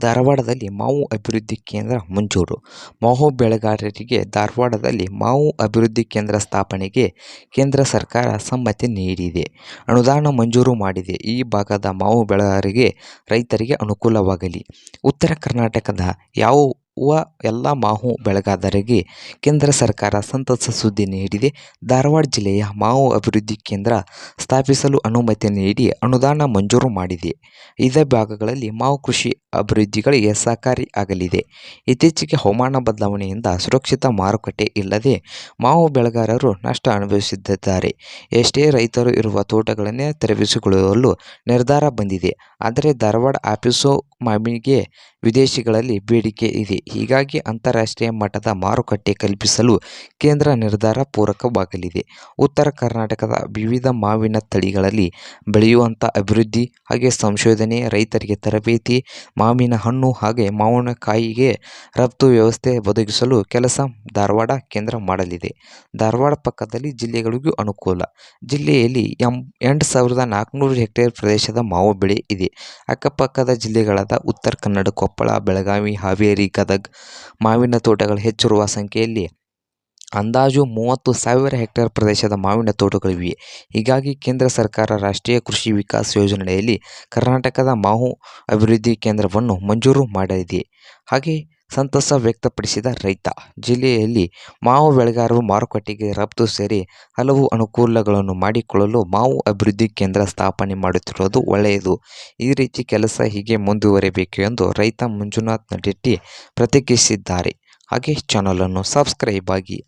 ಧಾರವಾಡದಲ್ಲಿ ಮಾವು ಅಭಿವೃದ್ಧಿ ಕೇಂದ್ರ ಮಂಜೂರು. ಮಾವು ಬೆಳೆಗಾರರಿಗೆ ಧಾರವಾಡದಲ್ಲಿ ಮಾವು ಅಭಿವೃದ್ಧಿ ಕೇಂದ್ರ ಸ್ಥಾಪನೆಗೆ ಕೇಂದ್ರ ಸರ್ಕಾರ ಸಮ್ಮತಿ ನೀಡಿದೆ. ಅನುದಾನ ಮಂಜೂರು ಮಾಡಿದೆ. ಈ ಭಾಗದ ಮಾವು ಬೆಳೆಗಾರರಿಗೆ ರೈತರಿಗೆ ಅನುಕೂಲವಾಗಲಿ. ಉತ್ತರ ಕರ್ನಾಟಕದ ಯಾವ ಎಲ್ಲ ಮಾವು ಬೆಳೆಗಾರರಿಗೆ ಕೇಂದ್ರ ಸರ್ಕಾರ ಸಂತಸ ಸುದ್ದಿ ನೀಡಿದೆ. ಧಾರವಾಡ ಜಿಲ್ಲೆಯ ಮಾವು ಅಭಿವೃದ್ಧಿ ಕೇಂದ್ರ ಸ್ಥಾಪಿಸಲು ಅನುಮತಿ ನೀಡಿ ಅನುದಾನ ಮಂಜೂರು ಮಾಡಿದೆ. ಇದೇ ಭಾಗಗಳಲ್ಲಿ ಮಾವು ಕೃಷಿ ಅಭಿವೃದ್ಧಿಗಳಿಗೆ ಸಹಕಾರಿ ಆಗಲಿದೆ. ಇತ್ತೀಚೆಗೆ ಹವಾಮಾನ ಬದಲಾವಣೆಯಿಂದ ಸುರಕ್ಷಿತ ಮಾರುಕಟ್ಟೆ ಇಲ್ಲದೆ ಮಾವು ಬೆಳೆಗಾರರು ನಷ್ಟ ಅನುಭವಿಸುತ್ತಿದ್ದಾರೆ ಎಷ್ಟೇ ರೈತರು ಇರುವ ತೋಟಗಳನ್ನೇ ತೆರವಿಸಿಕೊಳ್ಳಲು ನಿರ್ಧಾರ ಬಂದಿದೆ. ಆದರೆ ಧಾರವಾಡ ಆಫೀಸು ಮಾವಿಗೆ ವಿದೇಶಿಗಳಲ್ಲಿ ಬೇಡಿಕೆ ಇದೆ. ಹೀಗಾಗಿ ಅಂತಾರಾಷ್ಟ್ರೀಯ ಮಟ್ಟದ ಮಾರುಕಟ್ಟೆ ಕಲ್ಪಿಸಲು ಕೇಂದ್ರ ನಿರ್ಧಾರ ಪೂರಕವಾಗಲಿದೆ. ಉತ್ತರ ಕರ್ನಾಟಕದ ವಿವಿಧ ಮಾವಿನ ತಳಿಗಳಲ್ಲಿ ಬೆಳೆಯುವಂಥ ಅಭಿವೃದ್ಧಿ ಹಾಗೆ ಸಂಶೋಧನೆ, ರೈತರಿಗೆ ತರಬೇತಿ, ಮಾವಿನ ಹಣ್ಣು ಹಾಗೆ ಮಾವಿನಕಾಯಿಗೆ ರಫ್ತು ವ್ಯವಸ್ಥೆ ಒದಗಿಸಲು ಕೆಲಸ ಧಾರವಾಡ ಕೇಂದ್ರ ಮಾಡಲಿದೆ. ಧಾರವಾಡ ಪಕ್ಕದಲ್ಲಿ ಜಿಲ್ಲೆಗಳಿಗೂ ಅನುಕೂಲ. ಜಿಲ್ಲೆಯಲ್ಲಿ ಎಂ, ಎಂಟು ಸಾವಿರದ ನಾಲ್ಕುನೂರು ಹೆಕ್ಟೇರ್ ಪ್ರದೇಶದ ಮಾವು ಬೆಳೆ ಇದೆ. ಅಕ್ಕಪಕ್ಕದ ಜಿಲ್ಲೆಗಳಾದ ಉತ್ತರ ಕನ್ನಡ, ಕೊಪ್ಪಳ, ಬೆಳಗಾವಿ, ಹಾವೇರಿ, ಗದಗ, ಮಾವಿನ ತೋಟಗಳು ಹೆಚ್ಚಿರುವ ಸಂಖ್ಯೆಯಲ್ಲಿ ಅಂದಾಜು ಮೂವತ್ತು ಸಾವಿರ ಹೆಕ್ಟೇರ್ ಪ್ರದೇಶದ ಮಾವಿನ ತೋಟಗಳಿವೆ. ಹೀಗಾಗಿ ಕೇಂದ್ರ ಸರ್ಕಾರ ರಾಷ್ಟ್ರೀಯ ಕೃಷಿ ವಿಕಾಸ ಯೋಜನೆಯಲ್ಲಿ ಕರ್ನಾಟಕದ ಮಾವು ಅಭಿವೃದ್ಧಿ ಕೇಂದ್ರವನ್ನು ಮಂಜೂರು ಮಾಡಿದೆ ಹಾಗೆ ಸಂತಸ ವ್ಯಕ್ತಪಡಿಸಿದ ರೈತ. ಜಿಲ್ಲೆಯಲ್ಲಿ ಮಾವು ಬೆಳೆಗಾರರು ಮಾರುಕಟ್ಟೆಗೆ ರಫ್ತು ಸೇರಿ ಹಲವು ಅನುಕೂಲಗಳನ್ನು ಮಾಡಿಕೊಳ್ಳಲು ಮಾವು ಅಭಿವೃದ್ಧಿ ಕೇಂದ್ರ ಸ್ಥಾಪನೆ ಮಾಡುತ್ತಿರುವುದು ಒಳ್ಳೆಯದು. ಈ ರೀತಿ ಕೆಲಸ ಹೀಗೆ ಮುಂದುವರಿಬೇಕು ಎಂದು ರೈತ ಮಂಜುನಾಥ್ ನಡೆಟ್ಟಿ ಪ್ರತಿಕ್ರಿಯಿಸಿದ್ದಾರೆ. ಹಾಗೆ ಚಾನಲನ್ನು ಸಬ್ಸ್ಕ್ರೈಬ್ ಆಗಿ